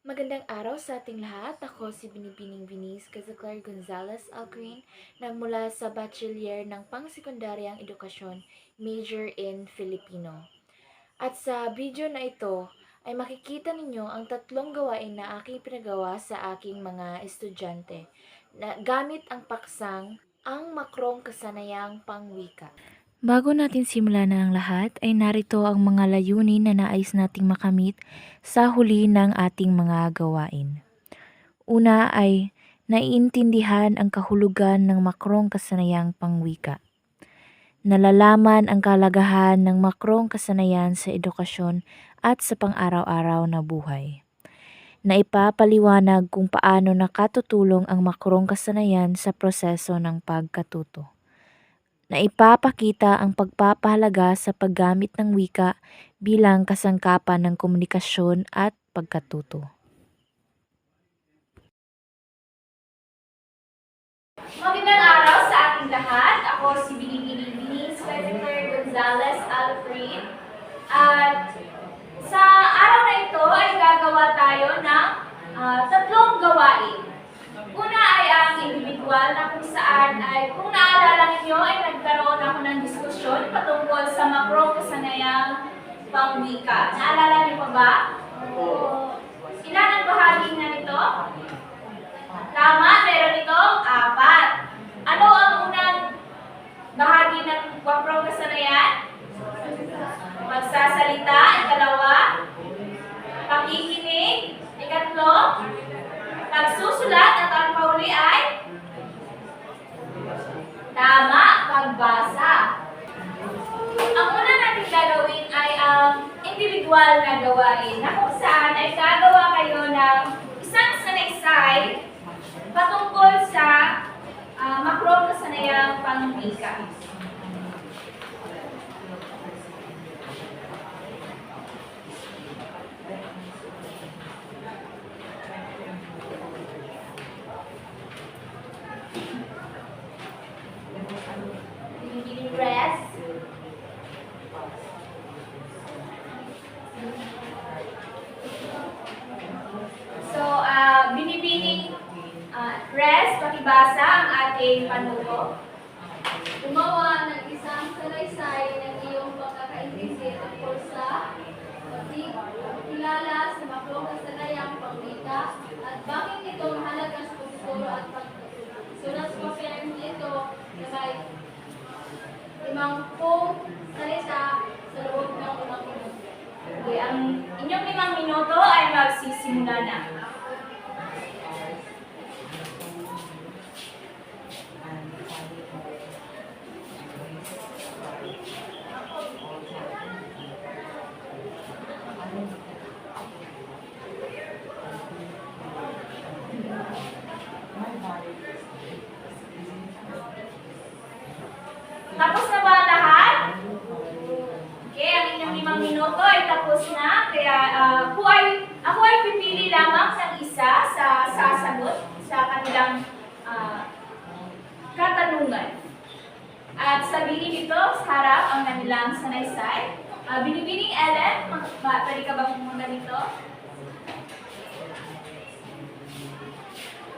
Magandang araw sa ating lahat. Ako si Binibining Vinice Cazaclar Gonzalez Alcrin na mula sa Bachelier ng Pangsekundaryang Edukasyon, major in Filipino. At sa video na ito ay makikita ninyo ang tatlong gawain na aking pinagawa sa aking mga estudyante na gamit ang paksang ang makrong kasanayang pangwika. Bago natin simulan na ang lahat, ay narito ang mga layunin na nais nating makamit sa huli ng ating mga gawain. Una ay naiintindihan ang kahulugan ng makrong kasanayang pangwika. Nalalaman ang kalagahan ng makrong kasanayan sa edukasyon at sa pang-araw-araw na buhay. Naipapaliwanag kung paano nakatutulong ang makrong kasanayan sa proseso ng pagkatuto na ipapakita ang pagpapahalaga sa paggamit ng wika bilang kasangkapan ng komunikasyon at pagkatuto. Magandang araw sa ating lahat. Ako si Binibini Binis, Senator Gonzales Alfred. At sa araw na ito ay gagawa tayo ng ah, tatlong gawain. Una individual na kung saan ay kung naalala ninyo ay nagkaroon ako ng diskusyon patungkol sa makrong kasanayang pangwika. Naalala niyo pa ba? Ilan ang bahagi na nito? Tama, meron itong apat. Ano ang unang bahagi ng makrong kasanayan? Magsasalita, ikalawa. Pakikinig, ikatlo. Pagsusulat at ang pauli ay? Tama, pagbasa. Ang una natin gagawin ay ang individual na gawain na kung saan ay gagawa kayo ng isang sanaysay patungkol sa uh, makrong kasanayang pangwika. Binibining rest. So, uh, binibining rest, pakibasa ang ating panuto. Gumawa ng isang salaysay ng iyong pagkakaintindi tungkol sa pagkilala sa maklong kasanayang pangwika at bakit ito mahalaga sa pagtuturo at pagtuturo. Sulat sa papel nito na may limangpong salita sa loob ng limang minuto. Okay, ang inyong limang minuto ay magsisimula na. Tapos na ba lahat? Okay, ang inyong limang minuto ay tapos na. Kaya ah, ako ay, ako ay pipili lamang ng isa sa sasagot sa kanilang ah, katanungan. At sabihin dito sa harap ang kanilang sanaysay. Uh, Binibining Ellen, pwede ka ba pumunta dito?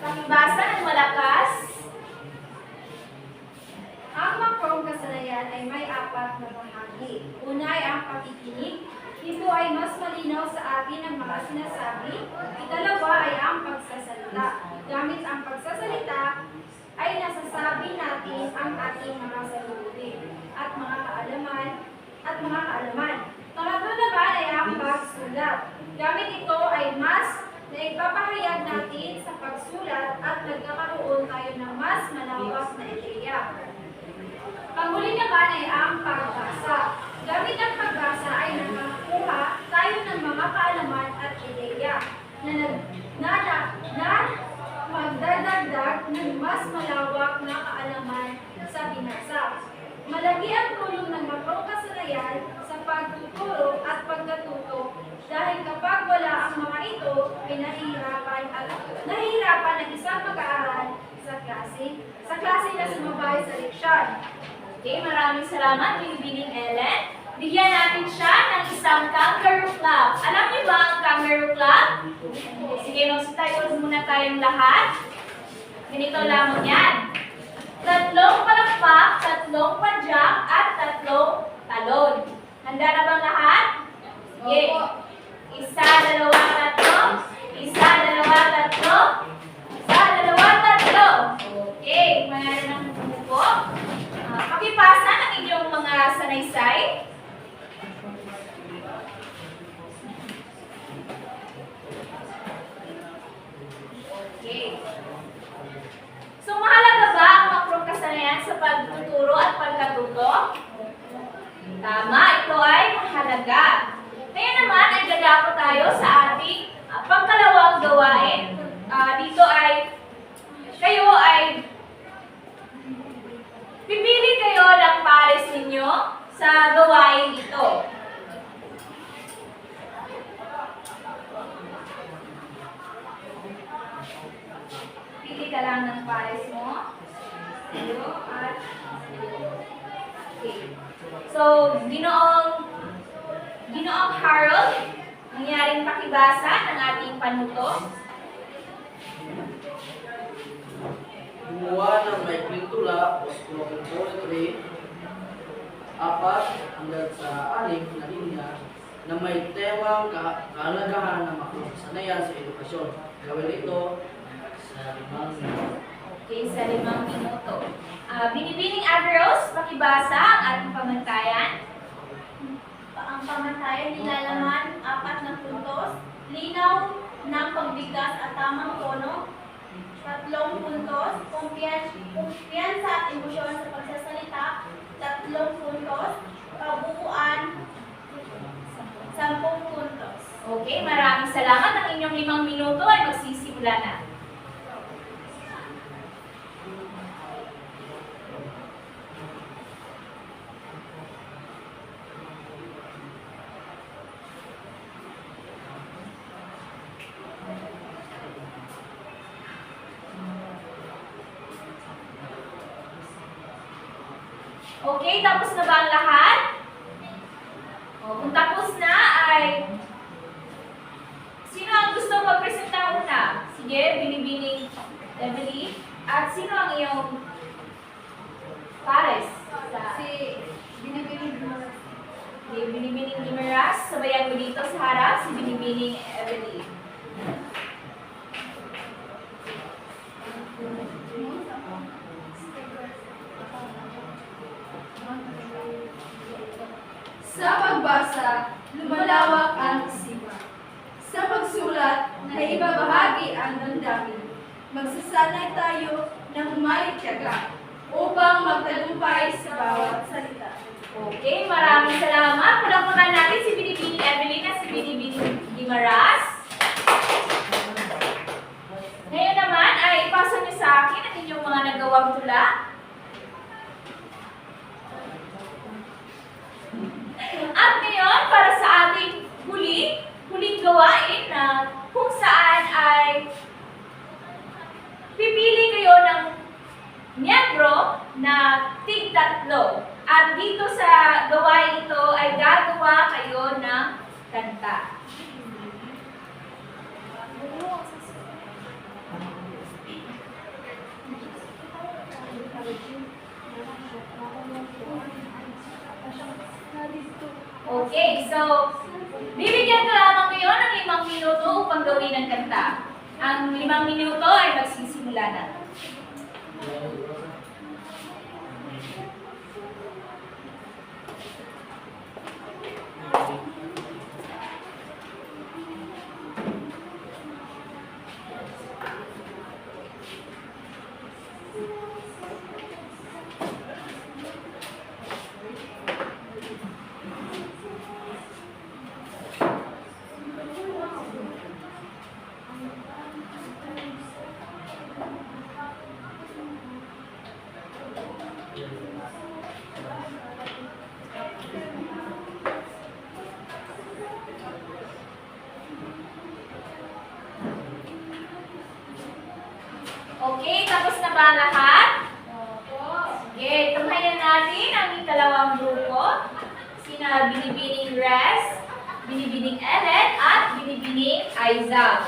Pakibasa ng malakas. Ang kasanayan ay may apat na bahagi. Una ay ang pakikinig. Ito ay mas malinaw sa atin ang mga sinasabi. Ikalawa ay ang pagsasalita. Gamit ang pagsasalita, ay nasasabi natin ang ating mga salubin at mga kaalaman at mga kaalaman. Pangatlo naman ay ang pagsulat. Gamit ito ay mas naipapahayag natin sa pagsulat at nagkakaroon tayo ng mas malawak na ideya. Panghuli naman ay ang pagbasa. Gamit ang pagbasa ay nakakuha tayo ng mga kaalaman at ideya na nag na, na, na magdadagdag ng mas malawak na kaalaman sa binasa. Malaki ang tulong ng makrong kasanayan sa pagtuturo at pagkatuto dahil kapag wala ang mga ito ay nahihirapan at nahihirapan ang isang mag-aaral sa klase, sa klase na sumabay sa leksyon. Okay, maraming salamat, Binibining Ellen. Bigyan natin siya ng isang kangaroo clap. Alam niyo ba ang kangaroo clap? sige, magsitayo muna tayong lahat. Ganito lamang yan. Tatlong palakpak, tatlong padyak, at tatlong talon. Handa na bang lahat? Sige. Isa, dalawa, tatlo. Isa, dalawa, tatlo. Okay, mayroon ng buko. Uh, pakipasa ng inyong mga sanaysay. Okay. So, mahalaga ba ang maprokasanayan sa pagtuturo at pagkatuto? Tama, ito ay mahalaga. Ngayon naman ay dadako tayo sa ating ah, pangkalawang gawain. Ah, dito ay kayo ay pipili kayo ng pares ninyo sa gawain ito. Pili ka lang ng pares mo. Zero at. So, ginoong ginoong Harold, nangyaring pakibasa ng ating panuto. gumawa ng tula o spoken poetry, apat hanggang sa anim na linya na may temang ka kahalagahan ng makasanayan sa edukasyon. Gawin ito sa limang minuto. Okay, sa limang minuto. Ah, binibining Averos, pakibasa ang ating pamantayan. Ang pamantayan nilalaman apat na puntos, linaw ng tatlong puntos, kumpiyan, kumpiyansa at emosyon sa pagsasalita, tatlong puntos, kabuuan, sampung puntos. Okay, maraming salamat. Ang inyong limang minuto ay magsisimula na. Okay, tapos na ba ang lahat? O, kung tapos na ay Sino ang gusto magpresenta una? Sige, binibining Emily. At sino ang iyong pares? Si Binibining si Binibining Gimeras. Sabayan mo dito sa harap, si Binibining Emily. Sa pagbasa, lumalawak ang isipan. Sa pagsulat, naibabahagi ang damdamin. Magsasanay tayo ng humalik tiyaga upang magtagumpay sa bawat salita. Okay, maraming salamat. Palapakan natin si Binibining Evelyn at si Binibining Gimeras. Ngayon naman ay ipasa niyo sa akin ang inyong mga nagawang tula. At ngayon, para sa ating huli, huling gawain na kung saan ay pipili kayo ng miyembro na tig tatlo. At dito sa gawain ito ay gagawa kayo ng kanta. Okay, so bibigyan ko lamang kayo ng limang minuto upang gawin ang kanta. Ang limang minuto ay magsisimula na. Okay, tapos na ba lahat? Sige, tunghayan natin ang ikalawang grupo. Sina Binibining Res, Binibining Ellen, at Binibining Aiza.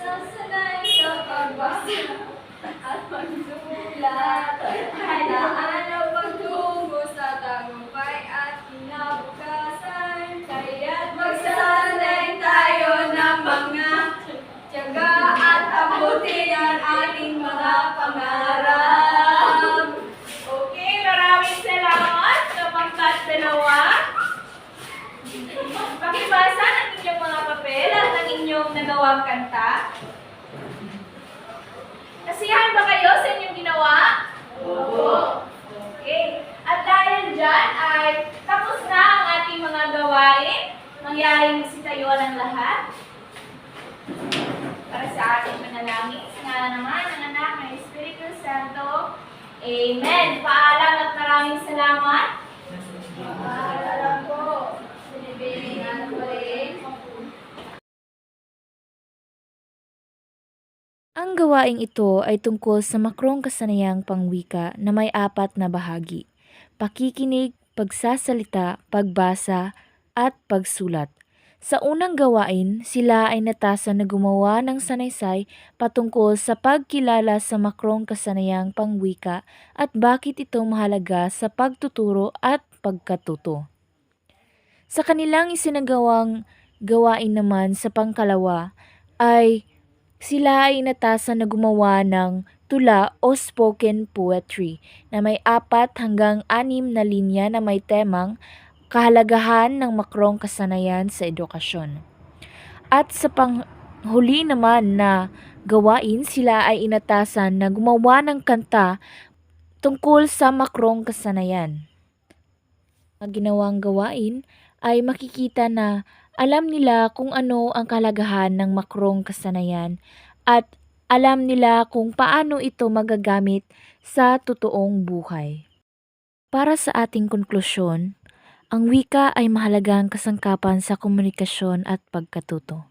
Sasanay sa pagbasa at pagsulat. Kailangan ang pagtungo sa tagumpay at kinabukasan. Kaya't magsasanay tayo ng mga tiyaga at abutin ang ating mga pangarap. Okay, maraming salamat kapangkat dalawa. Pakibasa ng inyong mga papel at ng inyong nagawang kanta. Nasiyahan ba kayo sa inyong ginawa? Opo. Okay. At dahil dyan ay tapos na ang ating mga gawain. Mangyaring sitayuan ang lahat. Para sa ating manalangin. Sa ngalan naman ng anak ng Espiritu Santo. Amen. Paalam at maraming salamat. Ang gawaing ito ay tungkol sa makrong kasanayang pangwika na may apat na bahagi. Pakikinig, pagsasalita, pagbasa, at pagsulat. Sa unang gawain, sila ay natasan na gumawa ng sanaysay patungkol sa pagkilala sa makrong kasanayang pangwika at bakit ito mahalaga sa pagtuturo at pagkatuto. Sa kanilang isinagawang gawain naman sa pangkalawa ay sila ay inatasan na gumawa ng tula o spoken poetry na may apat hanggang anim na linya na may temang kahalagahan ng makrong kasanayan sa edukasyon. At sa panghuli naman na gawain, sila ay inatasan na gumawa ng kanta tungkol sa makrong kasanayan. Ang ginawang gawain ay makikita na alam nila kung ano ang kahalagahan ng makrong kasanayan at alam nila kung paano ito magagamit sa totoong buhay. Para sa ating konklusyon, ang wika ay mahalagang kasangkapan sa komunikasyon at pagkatuto.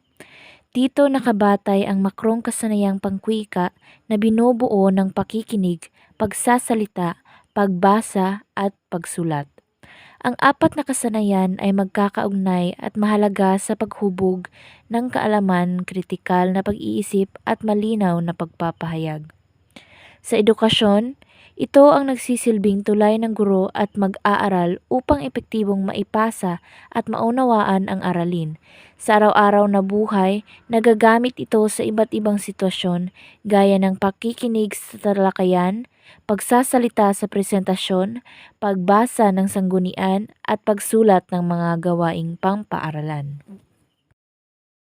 Dito nakabatay ang makrong kasanayang pangwika na binubuo ng pakikinig, pagsasalita, pagbasa at pagsulat. Ang apat na kasanayan ay magkakaugnay at mahalaga sa paghubog ng kaalaman, kritikal na pag-iisip at malinaw na pagpapahayag. Sa edukasyon, ito ang nagsisilbing tulay ng guro at mag-aaral upang epektibong maipasa at maunawaan ang aralin. Sa araw-araw na buhay, nagagamit ito sa iba't ibang sitwasyon gaya ng pakikinig sa talakayan, pagsasalita sa presentasyon, pagbasa ng sanggunian at pagsulat ng mga gawaing pangpaaralan.